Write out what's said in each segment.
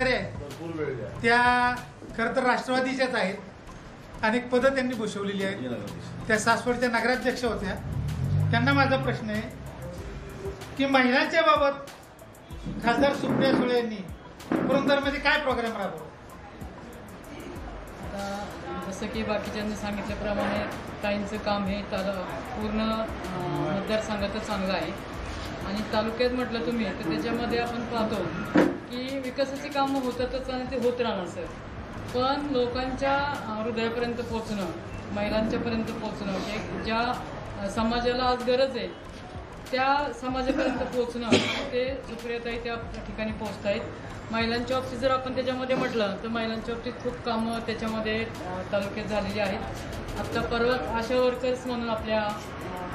खरे आहे. त्या खरं तर राष्ट्रवादीच्याच आहेत. अनेक पदं त्यांनी भूषवलेली आहेत. त्या सासवडच्या नगराध्यक्ष होत्या. त्यांना माझा प्रश्न आहे की महिलांच्या बाबत खासदार सुप्रिया सुळे यांनी पुरंदरमध्ये काय प्रोग्राम राबवला? आता जसं की बाकीच्यांनी सांगितल्याप्रमाणे काहींचं काम हे ताल पूर्ण मतदारसंघातच चांगलं आहे. आणि तालुक्यात म्हटलं तुम्ही तर त्याच्यामध्ये आपण पाहतो की विकासाची कामं होतातच आणि ते होत राहणार सर. पण लोकांच्या हृदयापर्यंत पोचणं महिलांच्यापर्यंत पोचणं हे ज्या समाजाला आज गरज आहे त्या समाजापर्यंत पोचणं ते सुप्रियाताई त्या ठिकाणी पोहोचत आहेत महिलांच्या बाबतीत जर आपण त्याच्यामध्ये म्हटलं तर महिलांच्या बाबतीत खूप कामं त्याच्यामध्ये तालुक्यात झालेली आहेत. आत्ता परवा आशा वर्कर्स म्हणून आपल्या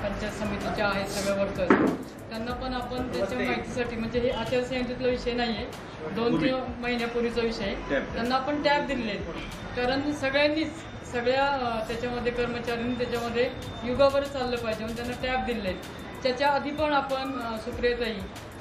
पंचायत समितीच्या आहेत सगळ्या वर्कर्स त्यांना पण आपण त्याच्या माहितीसाठी म्हणजे हे आचारसंहितेतला विषय नाही आहे दोन तीन महिन्यापूर्वीचा विषय. आहे. त्यांना आपण टॅब दिलेले आहेत. कारण सगळ्यांनीच सगळ्या त्याच्यामध्ये कर्मचाऱ्यांनी त्याच्यामध्ये युगावर चाललं पाहिजे म्हणून त्यांना टॅब दिलेले आहेत. त्याच्या आधी पण आपण सुप्रियाताई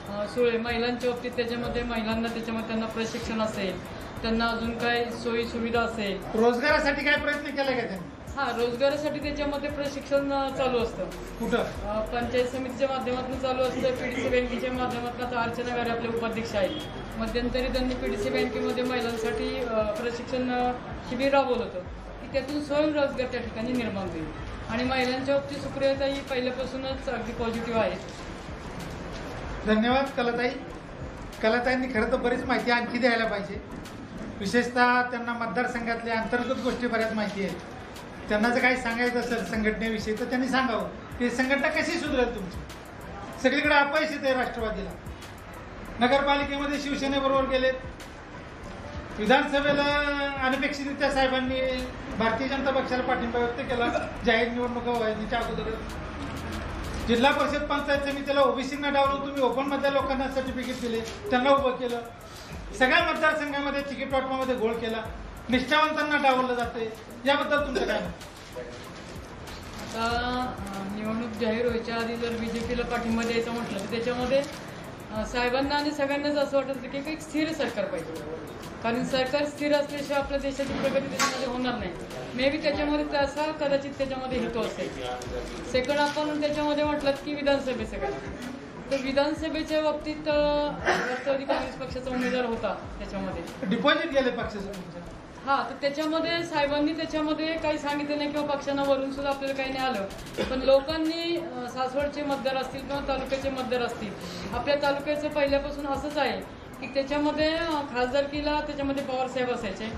सुळे महिलांच्या बाबतीत त्याच्यामध्ये महिलांना त्याच्यामध्ये त्यांना प्रशिक्षण असेल त्यांना अजून काय सोयी सुविधा असेल. रोजगारासाठी काय प्रयत्न केला का त्यांनी? हा रोजगारासाठी त्याच्यामध्ये प्रशिक्षण चालू असतं. कुठं? अं, पंचायत समितीच्या माध्यमातून चालू असतं. पीडीसी बँकेच्या माध्यमातून आता अर्चना गारे आपले उपाध्यक्ष आहेत. मध्यंतरी त्यांनी पीडीसी बँकेमध्ये महिलांसाठी अं, प्रशिक्षण अं, शिबिर राबवलं होतं. की त्यातून स्वयंरोजगार त्या ठिकाणी निर्माण होईल. आणि महिलांच्या बाबतीत सुप्रियाताई पहिल्यापासूनच अगदी पॉझिटिव्ह आहेत. धन्यवाद कलाताई. कलाताईंनी खरं तर बरीच माहिती आणखी द्यायला पाहिजे. विशेषतः त्यांना मतदारसंघातल्या अंतर्गत गोष्टी बऱ्याच माहिती आहेत. त्यांना जर काही सांगायचं असेल संघटनेविषयी तर त्यांनी सांगावं. की संघटना कशी सुधरेल तुमची? सगळीकडे अपयश येते राष्ट्रवादीला. नगरपालिकेमध्ये शिवसेनेबरोबर गेलेत. विधानसभेला अनपेक्षितरित्या साहेबांनी भारतीय जनता पक्षाला पाठिंबा व्यक्त केला. जाहीर निवडणुका व्हायच्या अगोदर जिल्हा परिषद पंचायत समितीला ओबीसींना डावलून तुम्ही ओपन मधल्या लोकांना सर्टिफिकेट दिले त्यांना उभं केलं. सगळ्या मतदारसंघामध्ये तिकीट वाटपामध्ये घोळ केला. निष्ठावंतांना डावललं जाते याबद्दल तुमचं काय आता निवडणूक जाहीर व्हायच्या आधी जर बीजेपीला पाठिंबा द्यायचा म्हटलं तर त्याच्यामध्ये साहेबांना आणि सगळ्यांनाच असं वाटत होतं की एक स्थिर सरकार पाहिजे. कारण सरकार स्थिर असल्याशिवाय आपल्या देशाची प्रगती त्याच्यामध्ये होणार नाही. मे बी त्याच्यामध्ये तसा कदाचित त्याच्यामध्ये हेतू असेल. सेकंड आपण त्याच्यामध्ये म्हटलं की विधानसभेचं काय तर विधानसभेच्या बाबतीत राष्ट्रवादी काँग्रेस पक्षाचा उमेदवार होता त्याच्यामध्ये. डिपॉझिट गेले पक्षाचं हा तर त्याच्यामध्ये साहेबांनी त्याच्यामध्ये काही सांगितलं नाही किंवा पक्षांना वरून सुद्धा आपल्याला काही नाही आलं. पण लोकांनी सासवडचे मतदार असतील किंवा तालुक्याचे मतदार असतील आपल्या तालुक्याचं पहिल्यापासून असंच आहे की त्याच्यामध्ये खासदारकीला त्याच्यामध्ये पवारसाहेब असायचे.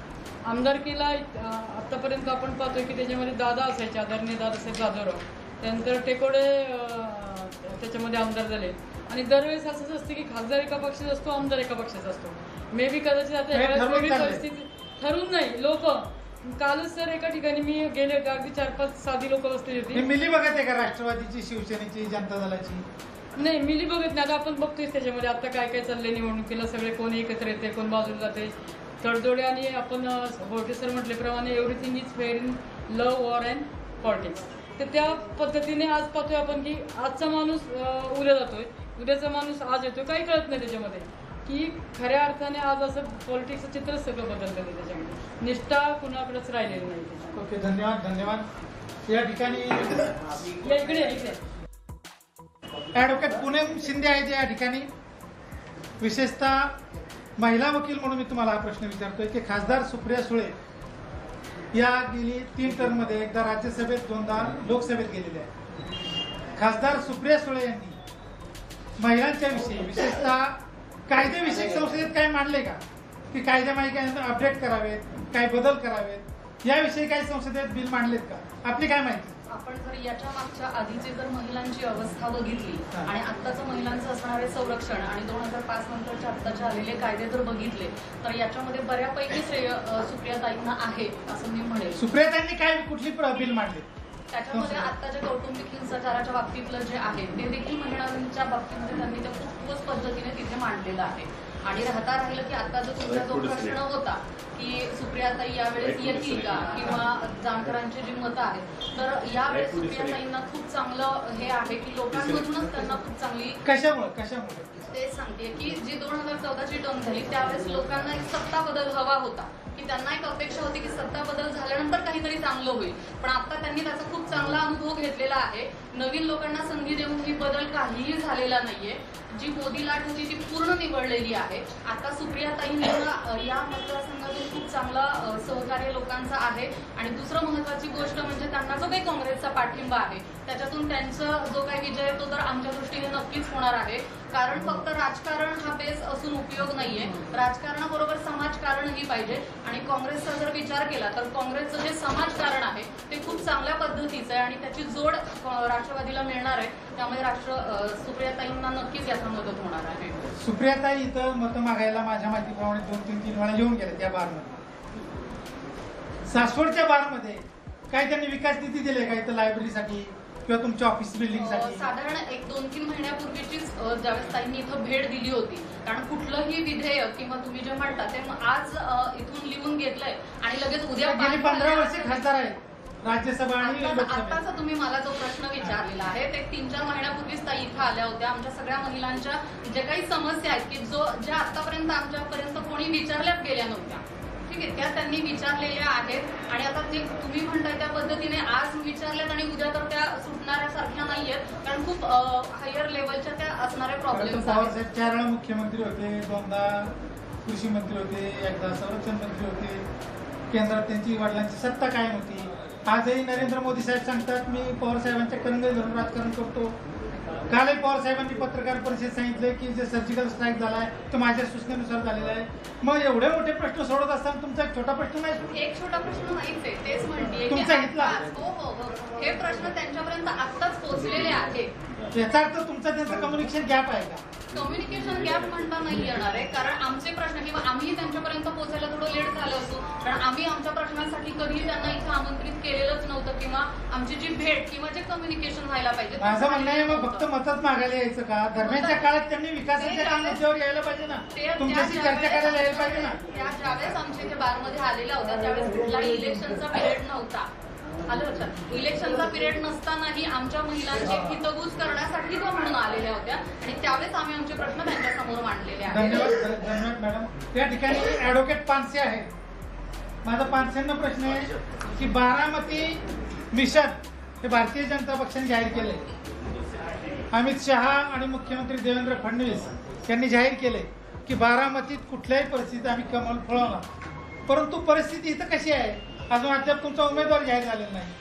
आमदारकीला अं, आतापर्यंत आपण पाहतोय की त्याच्यामध्ये दादा असायचे आदरणीय दादासाहेब जाधवराव. त्यानंतर टेकोडे त्याच्यामध्ये आमदार झाले. आणि दरवेळेस असंच असते की खासदार एका पक्षाचा असतो आमदार एका पक्षाचा असतो. मे बी कदाचित आता वेगळी. परिस्थिती ठरून नाही लोक. कालच सर एका ठिकाणी मी गेले अगदी चार पाच साधी लोक बसलेली होती. मिली बघत आहे का राष्ट्रवादीची शिवसेनेची जनता दलाची. नाही मिली बघत नाही. आता आपण बघतोय त्याच्यामध्ये. आता काय काय चाललंय निवडणुकीला सगळे कोण एकत्र येते कोण बाजूला जाते तडजोडे आणि आपण होटे सर म्हटल्याप्रमाणे everything is fair in love war and politics तर त्या पद्धतीने आज पाहतोय आपण की आजचा माणूस उद्या जातोय. उद्याचा माणूस आज येतोय. काही कळत नाही त्याच्यामध्ये. की खऱ्या अर्थाने आज असं पॉलिटिक्सचं चित्र सगळं बदललेलं त्याच्यामध्ये. निष्ठा कुणाकडेच राहिलेली नाही. ओके धन्यवाद धन्यवाद. या ठिकाणी इकडे इकडे. ॲडव्होकेट पुणे शिंदे आहेत या ठिकाणी. विशेषतः महिला वकील म्हणून मी तुम्हाला हा प्रश्न विचारतोय की खासदार सुप्रिया सुळे या गेली तीन टर्ममध्ये एकदा राज्यसभेत दोनदा लोकसभेत गेलेल्या आहेत. खासदार सुप्रिया सुळे यांनी महिलांच्या विषयी विशेषतः कायदेविषयक संसदेत काय मांडले का? की कायदे माहिती अपडेट करावेत काय बदल करावेत? याविषयी काही संसदेत बिल मांडलेत का? आपली काय माहिती? आपण जर याच्या मागच्या आधीची जर महिलांची अवस्था बघितली. आणि आत्ताचं महिलांचं असणारे संरक्षण आणि दोन हजार पाच नंतरचे आत्ताचे आलेले कायदे जर बघितले तर याच्यामध्ये बऱ्यापैकी श्रेय सुप्रियाताईंना आहे असं मी म्हणेल. सुप्रियातांनी काय कुठली बिल मांडले? त्याच्यामध्ये आत्ताच्या कौटुंबिक हिंसाचाराच्या बाबतीतलं जे आहे ते देखील महिलांच्या बाबतीमध्ये त्यांनी ते खूप पद्धतीने तिथे मांडलेलं आहे. आणि राहता राहिलं की आता जो तुमचा जो प्रश्न होता की सुप्रियाताई यावेळेस येतील का? किंवा जानकरांची जी मतं आहेत. तर यावेळेस सुप्रियाताईंना खूप चांगलं हे आहे की लोकांमधूनच त्यांना खूप चांगली कशामुळे? कशामुळे? तेच सांगते की जी दोन हजार चौदाची टर्म झाली त्यावेळेस लोकांना एक सत्ता बदल हवा होता. की त्यांना एक अपेक्षा होती की सत्ता बदल झाल्यानंतर काहीतरी चांगलं होईल. पण आता त्यांनी त्याचा खूप चांगला अनुभव घेतलेला आहे. नवीन लोकांना संधी देऊन ही बदल काहीही झालेला नाहीये. जी मोदी लाट होती ती पूर्ण निवडलेली आहे. आता सुप्रियाताईंना या मतदारसंघातून खूप चांगला सहकार्य लोकांचा आहे. आणि दुसरं महत्वाची गोष्ट म्हणजे त्यांना जो काही काँग्रेसचा पाठिंबा आहे त्याच्यातून त्यांचा जो काही विजय तो तर आमच्या दृष्टीने नक्कीच होणार आहे. कारण फक्त राजकारण हा बेस असून उपयोग नाहीये. राजकारणाबरोबर समाजकारणही पाहिजे. आणि काँग्रेसचा जर विचार केला तर काँग्रेसचं जे समाजकारण आहे ते खूप चांगल्या पद्धतीचं आहे. आणि त्याची जोड राष्ट्रवादीला मिळणार आहे त्यामुळे राष्ट्र सुप्रियाताईंना नक्कीच याचा मदत होणार आहे. सुप्रियाताई इथं मतं मागायला माझ्या माहितीप्रमाणे दोन तीन तीन वेळा येऊन गेले त्या बारमध्ये. सासवडच्या बारमध्ये काय त्यांनी विकास निधी दिले का इथं लायब्ररीसाठी किंवा तुमच्या ऑफिस बिल्डिंगसाठी अ, साधारण एक दोन तीन महिन्यापूर्वीचीच ज्यावेळेस ताईंनी इथं भेट दिली होती. कारण कुठलंही विधेयक किंवा तुम्ही जे म्हणता ते आज इथून लिहून घेतलंय आणि लगेच उद्या पंधरा वर्ष. खासदार आहेत. राज्यसभा आणि आताचा तुम्ही मला जो प्रश्न विचारलेला आहे ते तीन चार महिन्यापूर्वीच ताई इथं आल्या होत्या. आमच्या सगळ्या महिलांच्या जे काही समस्या आहेत की जो ज्या आतापर्यंत आमच्यापर्यंत कोणी विचारल्याच गेल्या नव्हत्या. ठीक आहे त्या त्यांनी विचारलेल्या आहेत. आणि आता जे तुम्ही म्हणताय त्या पद्धतीने आज विचारल्यात आणि उद्या तर त्या सुटणाऱ्या सारख्या नाहीयेत. कारण खूप हायर लेवलच्या त्या असणाऱ्या प्रॉब्लेम्स आहेत. चार वेळा मुख्यमंत्री होते दोनदा कृषी मंत्री होते एकदा संरक्षण मंत्री होते. केंद्रात त्यांची वडिलांची सत्ता कायम होती. आजही नरेंद्र मोदी साहेब सांगतात मी पवार साहेबांच्या करंगळी धरून राजकारण करतो. कालही पवार साहेबांनी पत्रकार परिषदेत सांगितलं की जे सर्जिकल स्ट्राईक झालाय तो माझ्या सूचनेनुसार झालेला आहे. मग एवढे मोठे प्रश्न सोडत असताना तुमचा एक छोटा प्रश्न नाही? एक छोटा प्रश्न नाहीच आहे तेच म्हणतीये की तुमचा घेतला? हो हो हो. हे प्रश्न त्यांच्यापर्यंत आत्ताच पोहोचलेले आहेत. याचा अर्थ तुमचा त्यांचं कम्युनिकेशन गॅप आहे का? कम्युनिकेशन गॅप म्हणता नाही येणार आहे कारण आमचे प्रश्न किंवा आम्ही त्यांच्यापर्यंत पोहोचायला झालं कारण आम्ही आमच्या प्रश्नांसाठी कधीही त्यांना इथं आमंत्रित केलेलंच नव्हतं किंवा आमची जी भेट किंवा जे कम्युनिकेशन व्हायला पाहिजे ते माझं म्हणणं आहे मग फक्त. मतच मागायला यायचं का? दरम्यानच्या काळात त्यांनी विकासाच्या मुद्द्यावर यायला पाहिजे ना. ते त्या तुमच्याशी चर्चा ज्यावेळेस- करायला यायला पाहिजे ना. त्या ज्यावेळेस आमच्या इथे बारमध्ये आलेल्या होत्या त्यावेळेस कुठलाही इलेक्शनचा पिरियड नव्हता. आलं लक्षात? इलेक्शनचा पिरियड नसतानाही आमच्या महिलांची हितगुज करण्यासाठी त्या म्हणून आलेल्या होत्या. आणि त्यावेळेस आम्ही आमचे प्रश्न त्यांच्यासमोर मांडलेले आहेत. धन्यवाद धन्यवाद मॅडम. या ठिकाणी ऍडव्होकेट पानसे आहे माझा पानसेंना प्रश्न आहे की बारामती मिशन हे भारतीय जनता पक्षाने जाहीर केले अमित शहा आणि मुख्यमंत्री देवेंद्र फडणवीस यांनी जाहीर केले की बारामतीत कुठल्याही परिस्थितीत आम्ही कमल फळवणार परंतु परिस्थिती इथं कशी आहे? अजून अद्याप तुमचा उमेदवार जाहीर झालेला नाही.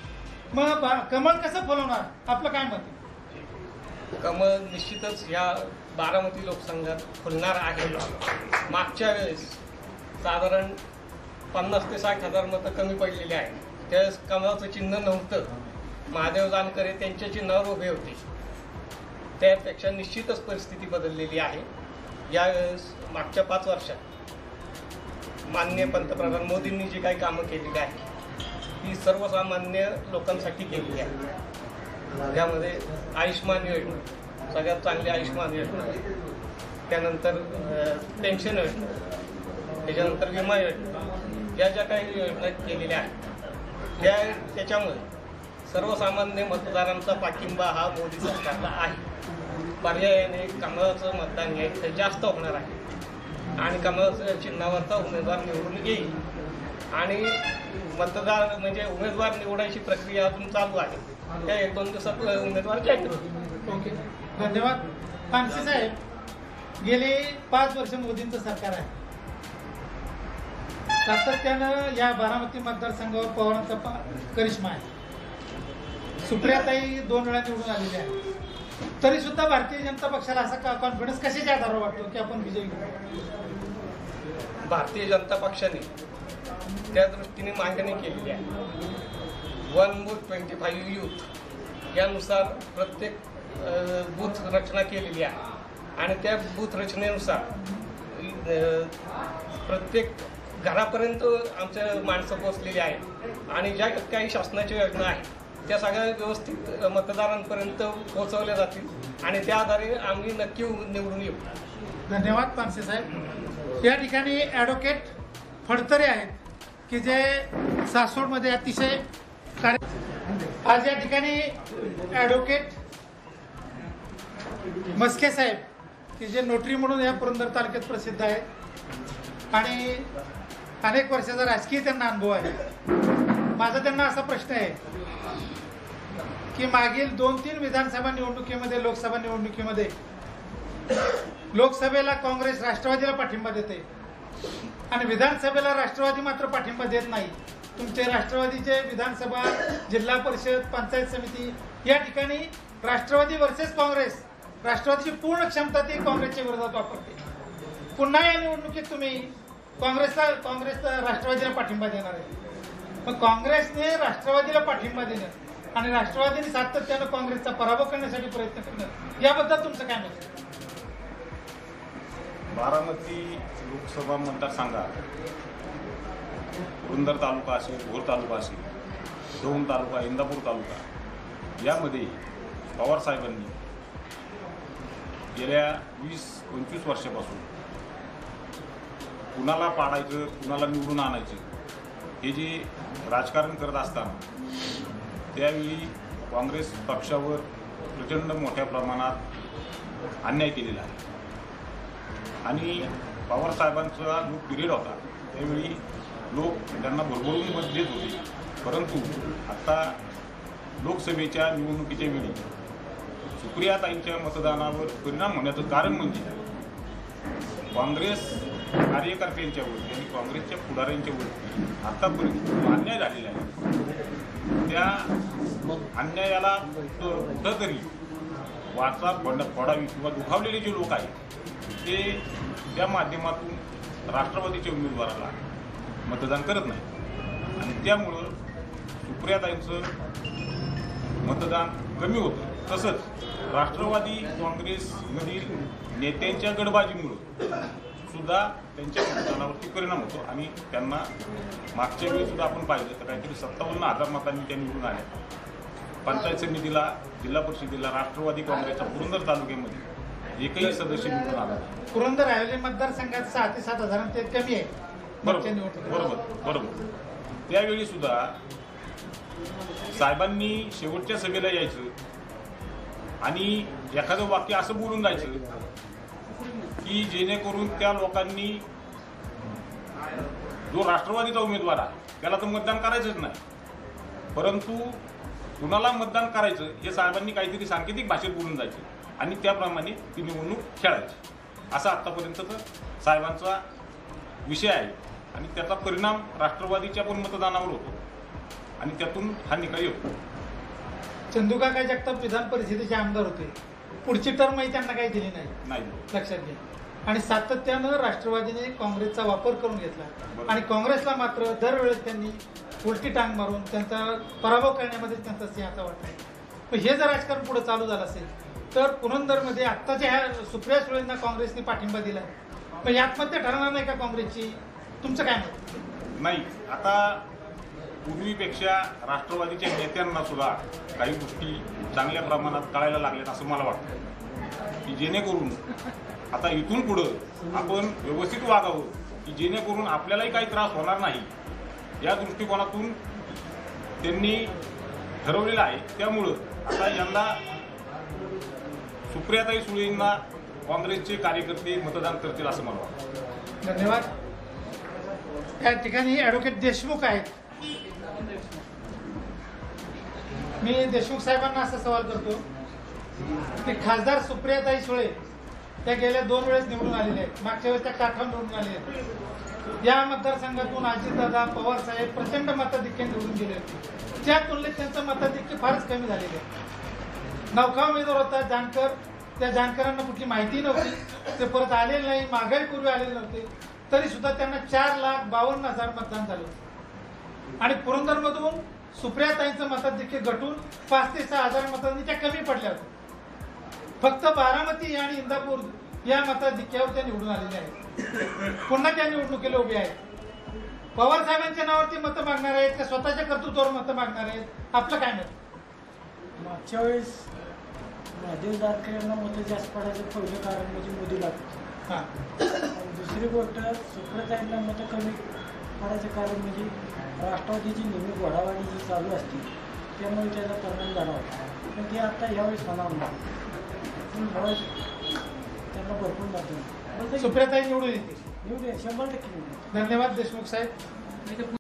मग बा- कमल कसं फुलवणार? आपलं काय मत कमल निश्चितच ह्या बारामती लोकसंघात फुलणार आहे. मागच्या वेळेस साधारण पन्नास ते साठ हजार मतं कमी पडलेली आहेत. त्यावेळेस कमळाचं चिन्ह नव्हतं. महादेव जानकरे त्यांच्या चिन्हावर उभे होते. त्यापेक्षा निश्चितच परिस्थिती बदललेली आहे. यावेळेस मागच्या पाच वर्षात माननीय पंतप्रधान मोदींनी जी काही कामं केलेली आहेत ती सर्वसामान्य लोकांसाठी केलेली आहे त्यामध्ये आयुष्मान योजना सगळ्यात चांगली आयुष्मान योजना त्यानंतर पेन्शन योजना त्याच्यानंतर विमा योजना या ज्या काही योजना केलेल्या आहेत त्या त्याच्यामुळे सर्वसामान्य मतदारांचा पाठिंबा हा मोदी सरकारला आहे. पर्यायाने कमळाचं मतदान हे जास्त होणार आहे. आणि कमळाच्या चिन्हावरचा उमेदवार निवडून येईल. आणि मतदार म्हणजे उमेदवार निवडायची प्रक्रिया अजून चालू आहे. त्या एक दोन दिवसात उमेदवार जाहीर होईल ओके. धन्यवाद. पानसे साहेब गेले पाच वर्ष मोदींचं सरकार आहे. सातत्यानं या बारामती मतदारसंघावर पवारांचा करिश्मा आहे. सुप्रियाताई दोन वेळा निवडून आलेल्या आहेत. तरी सुद्धा भारतीय जनता पक्षाला असा कॉन्फिडन्स कशाच्या आधारावर वाटतो की आपण विजयी भारतीय जनता पक्षाने त्या दृष्टीने मांडणी केलेली आहे. One booth twenty five youth यानुसार प्रत्येक बूथ रचना केलेली आहे. आणि त्या बूथ रचनेनुसार प्रत्येक घरापर्यंत आमच्या माणसं पोचलेली आहेत. आणि ज्या काही शासनाच्या योजना आहेत त्या सगळ्या व्यवस्थित मतदारांपर्यंत पोहोचवल्या जातील. आणि त्या आधारे आम्ही नक्की निवडून येऊ. धन्यवाद पानसे साहेब. या ठिकाणी ॲडव्होकेट फडतरे आहेत की जे सासवडमध्ये अतिशय कार्य आज या ठिकाणी ॲडव्होकेट मस्के साहेब की जे नोटरी म्हणून या पुरंदर तालुक्यात प्रसिद्ध आहेत. आणि अनेक वर्षाचा राजकीय त्यांना अनुभव आहे. माझा त्यांना असा प्रश्न आहे की मागील दोन तीन विधानसभा निवडणुकीमध्ये लोकसभा निवडणुकीमध्ये लोकसभेला काँग्रेस राष्ट्रवादीला पाठिंबा देते आणि विधानसभेला राष्ट्रवादी मात्र पाठिंबा देत नाही. तुमचे राष्ट्रवादीचे विधानसभा जिल्हा परिषद पंचायत समिती या ठिकाणी राष्ट्रवादी वर्सेस काँग्रेस राष्ट्रवादीची पूर्ण क्षमता ती काँग्रेसच्या विरोधात वापरते. पुन्हा या निवडणुकीत तुम्ही काँग्रेसला काँग्रेस राष्ट्रवादीला पाठिंबा देणार आहे मग काँग्रेसने राष्ट्रवादीला पाठिंबा देणं आणि राष्ट्रवादीने सातत्यानं काँग्रेसचा पराभव करण्यासाठी प्रयत्न करणं याबद्दल तुमचं काय मत आहे? बारामती लोकसभा मतदारसंघात पुरंदर तालुका असेल भोर तालुका असेल दौंड तालुका इंदापूर तालुका यामध्ये पवारसाहेबांनी गेल्या वीस पंचवीस वर्षापासून कुणाला पाडायचं कुणाला निवडून आणायचं हे जे राजकारण करत असताना त्यावेळी काँग्रेस पक्षावर प्रचंड मोठ्या प्रमाणात अन्याय केलेला आहे. आणि पवारसाहेबांचा जो पिरियड होता त्यावेळी लोक त्यांना भरभरून मत देत होते. परंतु आता लोकसभेच्या निवडणुकीच्या वेळी सुप्रियाताईंच्या मतदानावर परिणाम होण्याचं कारण म्हणजे काँग्रेस कार्यकर्त्यांच्यावर आणि काँग्रेसच्या पुढाऱ्यांच्यावरती आतापर्यंत जो अन्याय झालेला आहे त्या अन्यायाला कुठंतरी वाचा फोड फोडावी किंवा दुखावलेले जे लोक आहेत ते त्या माध्यमातून राष्ट्रवादीच्या उमेदवाराला मतदान करत नाही आणि त्यामुळं सुप्रियाताईंचं मतदान कमी होतं. तसंच राष्ट्रवादी काँग्रेसमधील नेत्यांच्या गडबाजीमुळं सुद्धा त्यांच्या मतदानावरती परिणाम होतो आणि त्यांना मागच्या वेळी सुद्धा आपण पाहिलं तर काहीतरी सत्तावन्न हजार मतांनी त्या निवडून आल्या पंचायत समितीला जिल्हा परिषदेला राष्ट्रवादी काँग्रेसच्या पुरंदर तालुक्यामध्ये एकही सदस्य निवडून आला. पुरंदर ऐवजी मतदारसंघात सहा ते सात हजारांचे कमी आहे बरोबर. बरोबर बरोबर त्यावेळी सुद्धा साहेबांनी शेवटच्या सभेला यायचं आणि एखादं वाक्य असं बोलून जायचं की जेणेकरून त्या लोकांनी जो राष्ट्रवादीचा उमेदवार आहे त्याला तर मतदान करायचंच नाही. परंतु कुणाला मतदान करायचं हे साहेबांनी काहीतरी सांकेतिक भाषेत बोलून जायचे आणि त्याप्रमाणे ती निवडणूक खेळायची. असा आत्तापर्यंतचा साहेबांचा विषय आहे आणि त्याचा परिणाम राष्ट्रवादीच्या पण मतदानावर होतो आणि त्यातून हा निकाल येतो. चंदुकाका जगताप विधान परिषदेचे आमदार होते. पुढची टर्मही त्यांना काही दिली नाही. नाही. लक्षात घ्या. आणि सातत्यानं राष्ट्रवादीने काँग्रेसचा वापर करून घेतला. आणि काँग्रेसला मात्र दरवेळेस त्यांनी उलटी टांग मारून त्यांचा पराभव करण्यामध्ये त्यांचा सिंहाचा वाटा हे जर राजकारण पुढे चालू झालं असेल तर पुरंदरमध्ये आत्ताच्या ह्या सुप्रिया सुळेंना काँग्रेसने पाठिंबा दिला पण यात मध्ये ठरणार नाही का काँग्रेसची? तुमचं काय मत? नाही. आता पूर्वीपेक्षा राष्ट्रवादीच्या नेत्यांना सुद्धा काही गोष्टी चांगल्या प्रमाणात कळायला लागलेत असं मला वाटतं की जेणेकरून आता इथून पुढं आपण व्यवस्थित वागावं की जेणेकरून आपल्यालाही काही त्रास होणार नाही या दृष्टिकोनातून त्यांनी ठरवलेलं आहे. त्यामुळं आता यंदा सुप्रियाताई सुळेंना काँग्रेसचे कार्यकर्ते मतदान करतील असं मला वाटतं. धन्यवाद. या ठिकाणी ॲडव्होकेट देशमुख आहेत. मी देशमुख साहेबांना असा सवाल करतो की खासदार सुप्रियाताई सुळे त्या गेल्या दोन वेळेस निवडून आलेल्या आहेत. मागच्या वेळेस त्या काठावर निवडून आलेल्या आहेत. या मतदारसंघातून अजितदादा पवार साहेब प्रचंड मताधिक्य निवडून गेले होते त्या तुलनेत त्यांचं मताधिक्य फारच कमी झालेलं आहे. नौका उमेदवार होता जानकर. त्या जानकरांना कुठली माहिती नव्हती. ते परत आलेले नाही मागाई पूर्वी आलेले नव्हते. तरी सुद्धा त्यांना चार लाख बावन्न हजार मतदान झालं आणि पुरंदरमधून सुप्रियाताईंचं मताधिक्य घटून पाच ते सहा हजार मतांनी त्या कमी पडल्या होत्या फक्त बारामती आणि इंदापूर या मताधिक्यावर त्या निवडून आलेल्या आहेत. पुन्हा त्या निवडणुकीला उभे आहेत. पवार साहेबांच्या नावावरती मतं मागणार आहेत का स्वतःच्या कर्तृत्वावर मतं मागणार आहेत? आपलं काय मत? मागच्या वेळेस महादेव जानकरांना मतं जास्त पडायचं पहिलं कारण म्हणजे मोदीला. हां. आणि दुसरी गोष्ट सुप्रताईंना मतं कमी पडायचं कारण म्हणजे राष्ट्रवादीची नेहमी घोडावाडी जी चालू असते. त्यामुळे त्याचा परिणाम झाला होता. पण ते आता यावेळेस होणार नाही. पण ह्यावेळेस त्यांना भरपूर मतं सुप्रियाताई निवडून येतील. निवडूया शंभर टक्के धन्यवाद देशमुख साहेब.